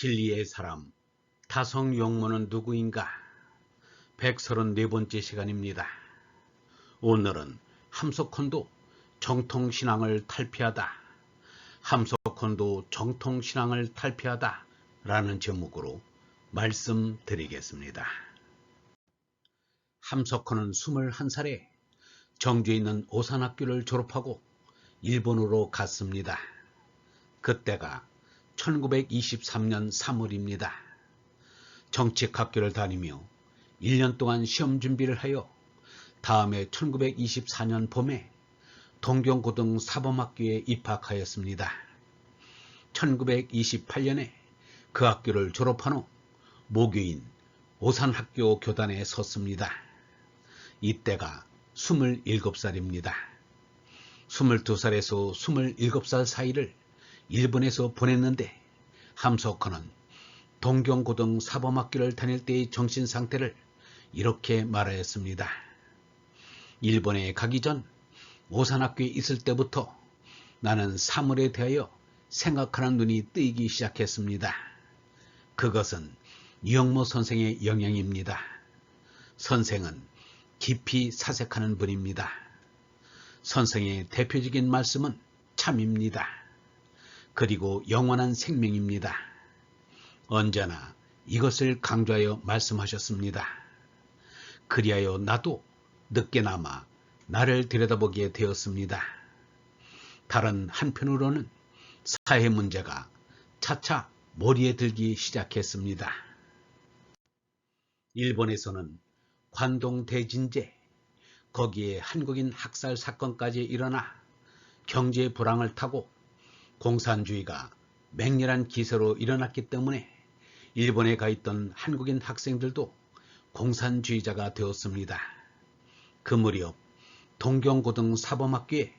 진리의 사람 타성 용모는 누구인가 134번째 시간입니다. 오늘은 함석헌도 정통신앙을 탈피하다 함석헌도 정통신앙을 탈피하다 라는 제목으로 말씀드리겠습니다. 함석헌은 21살에 정주에 있는 오산학교를 졸업하고 일본으로 갔습니다. 그때가 1923년 3월입니다. 정책학교를 다니며 1년 동안 시험 준비를 하여 다음해 1924년 봄에 동경고등 사범학교에 입학하였습니다. 1928년에 그 학교를 졸업한 후 모교인 오산학교 교단에 섰습니다. 이때가 27살입니다. 22살에서 27살 사이를 일본에서 보냈는데 함석헌은 동경고등 사범학교를 다닐 때의 정신 상태를 이렇게 말하였습니다. 일본에 가기 전 오산학교에 있을 때부터 나는 사물에 대하여 생각하는 눈이 뜨이기 시작했습니다. 그것은 이영모 선생의 영향입니다. 선생은 깊이 사색하는 분입니다. 선생의 대표적인 말씀은 참입니다. 그리고 영원한 생명입니다. 언제나 이것을 강조하여 말씀하셨습니다. 그리하여 나도 늦게나마 나를 들여다보게 되었습니다. 다른 한편으로는 사회 문제가 차차 머리에 들기 시작했습니다. 일본에서는 관동 대진제, 거기에 한국인 학살 사건까지 일어나 경제 불황을 타고 공산주의가 맹렬한 기세로 일어났기 때문에 일본에 가 있던 한국인 학생들도 공산주의자가 되었습니다. 그 무렵 동경고등 사범학교에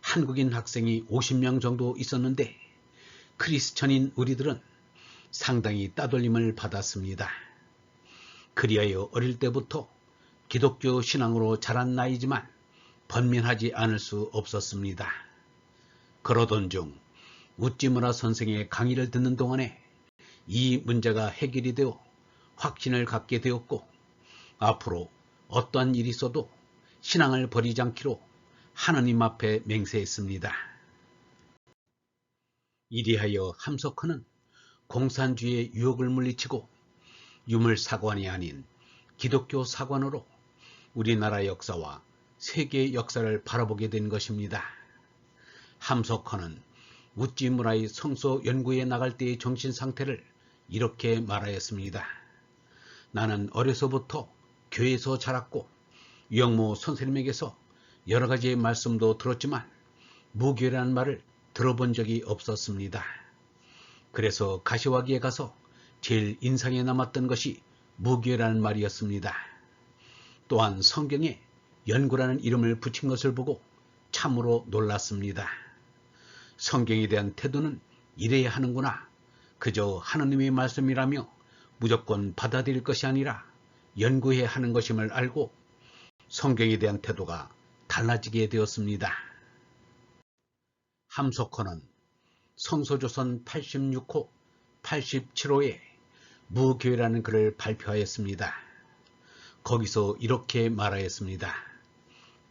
한국인 학생이 50명 정도 있었는데 크리스천인 우리들은 상당히 따돌림을 받았습니다. 그리하여 어릴 때부터 기독교 신앙으로 자란 나이지만 번민하지 않을 수 없었습니다. 그러던 중 우찌무라 선생의 강의를 듣는 동안에 이 문제가 해결이 되어 확신을 갖게 되었고 앞으로 어떠한 일이 있어도 신앙을 버리지 않기로 하나님 앞에 맹세했습니다. 이리하여 함석헌은 공산주의의 유혹을 물리치고 유물사관이 아닌 기독교 사관으로 우리나라 역사와 세계 역사를 바라보게 된 것입니다. 함석헌은 우찌 무라의 성소 연구에 나갈 때의 정신 상태를 이렇게 말하였습니다. 나는 어려서부터 교회에서 자랐고 영모 선생님에게서 여러 가지의 말씀도 들었지만 무교라는 말을 들어본 적이 없었습니다. 그래서 가시화기에 가서 제일 인상에 남았던 것이 무교라는 말이었습니다. 또한 성경에 연구라는 이름을 붙인 것을 보고 참으로 놀랐습니다. 성경에 대한 태도는 이래야 하는구나. 그저 하느님의 말씀이라며 무조건 받아들일 것이 아니라 연구해야 하는 것임을 알고 성경에 대한 태도가 달라지게 되었습니다. 함석헌은 성소조선 86호, 87호에 무교회라는 글을 발표하였습니다. 거기서 이렇게 말하였습니다.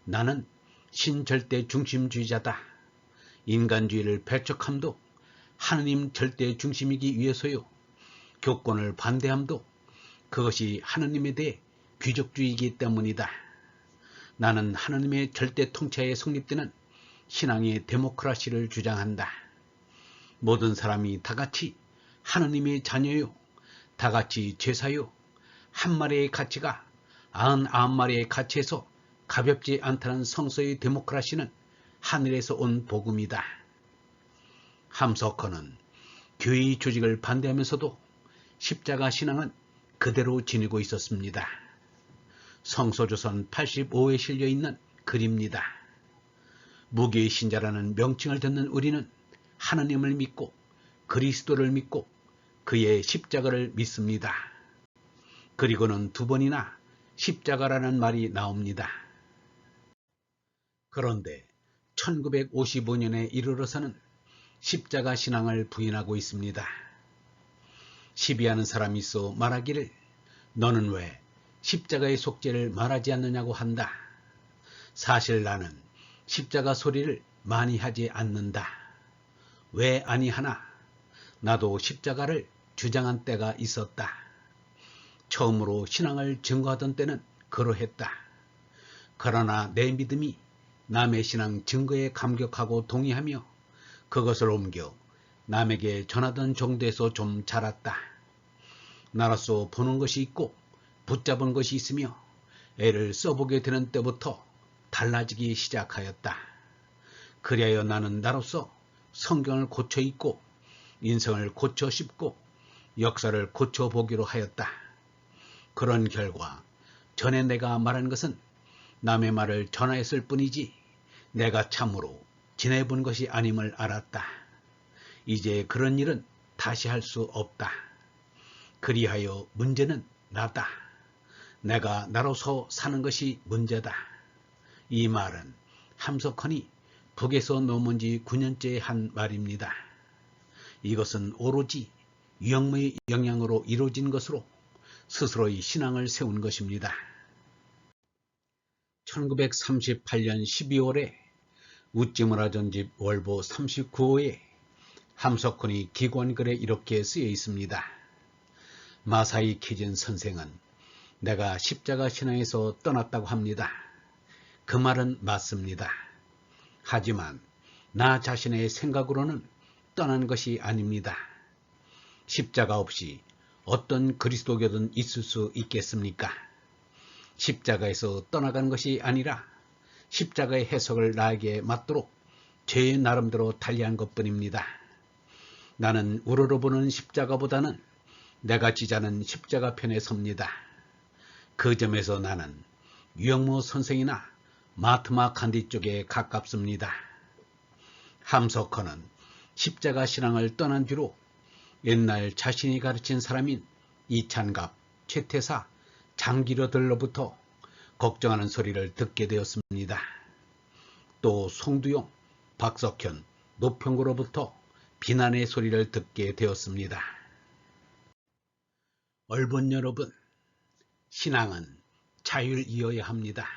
나는 신절대 중심주의자다. 인간주의를 배척함도 하느님 절대 중심이기 위해서요. 교권을 반대함도 그것이 하느님에 대해 귀족주의이기 때문이다. 나는 하느님의 절대 통치에 성립되는 신앙의 데모크라시를 주장한다. 모든 사람이 다같이 하느님의 자녀요. 다같이 죄사요. 한 마리의 가치가 아흔 아홉 마리의 가치에서 가볍지 않다는 성서의 데모크라시는 하늘에서 온 복음이다. 함석헌은 교회의 조직을 반대하면서도 십자가 신앙은 그대로 지니고 있었습니다. 성서조선 85에 실려있는 글입니다. 무교의 신자라는 명칭을 듣는 우리는 하나님을 믿고 그리스도를 믿고 그의 십자가를 믿습니다. 그리고는 두 번이나 십자가라는 말이 나옵니다. 그런데 1955년에 이르러서는 십자가 신앙을 부인하고 있습니다. 시비하는 사람이 있어 말하기를 너는 왜 십자가의 속죄를 말하지 않느냐고 한다. 사실 나는 십자가 소리를 많이 하지 않는다. 왜 아니하나? 나도 십자가를 주장한 때가 있었다. 처음으로 신앙을 증거하던 때는 그러했다. 그러나 내 믿음이 남의 신앙 증거에 감격하고 동의하며 그것을 옮겨 남에게 전하던 정도에서 좀 자랐다. 나로서 보는 것이 있고 붙잡은 것이 있으며 애를 써보게 되는 때부터 달라지기 시작하였다. 그리하여 나는 나로서 성경을 고쳐 읽고 인성을 고쳐 씹고 역사를 고쳐 보기로 하였다. 그런 결과 전에 내가 말한 것은 남의 말을 전하였을 뿐이지 내가 참으로 지내본 것이 아님을 알았다. 이제 그런 일은 다시 할 수 없다. 그리하여 문제는 나다. 내가 나로서 사는 것이 문제다. 이 말은 함석헌이 북에서 넘은 지 9년째 한 말입니다. 이것은 오로지 유형의 영향으로 이루어진 것으로 스스로의 신앙을 세운 것입니다. 1938년 12월에 우찌무라 전집 월보 39호에 함석헌이 기관글에 이렇게 쓰여 있습니다. 마사이 키진 선생은 내가 십자가 신앙에서 떠났다고 합니다. 그 말은 맞습니다. 하지만 나 자신의 생각으로는 떠난 것이 아닙니다. 십자가 없이 어떤 그리스도교든 있을 수 있겠습니까? 십자가에서 떠나간 것이 아니라 십자가의 해석을 나에게 맞도록 제 나름대로 달리한 것 뿐입니다. 나는 우러러 보는 십자가보다는 내가 지자는 십자가 편에 섭니다. 그 점에서 나는 유영모 선생이나 마트마 칸디 쪽에 가깝습니다. 함석헌은 십자가 신앙을 떠난 뒤로 옛날 자신이 가르친 사람인 이찬갑, 최태사, 장기러들로부터 걱정하는 소리를 듣게 되었습니다. 또 송두용, 박석현, 노평구로부터 비난의 소리를 듣게 되었습니다. 얼본 여러분, 신앙은 자율이어야 합니다.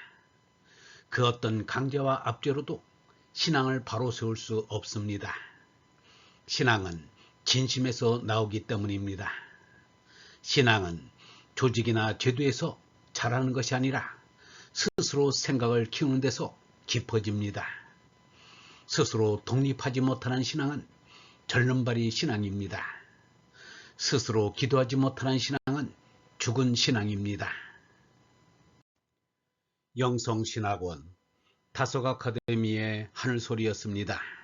그 어떤 강제와 압제로도 신앙을 바로 세울 수 없습니다. 신앙은 진심에서 나오기 때문입니다. 신앙은 조직이나 제도에서 자라는 것이 아니라 스스로 생각을 키우는 데서 깊어집니다. 스스로 독립하지 못하는 신앙은 절름발이 신앙입니다. 스스로 기도하지 못하는 신앙은 죽은 신앙입니다. 영성신학원 다속 아카데미의 하늘소리였습니다.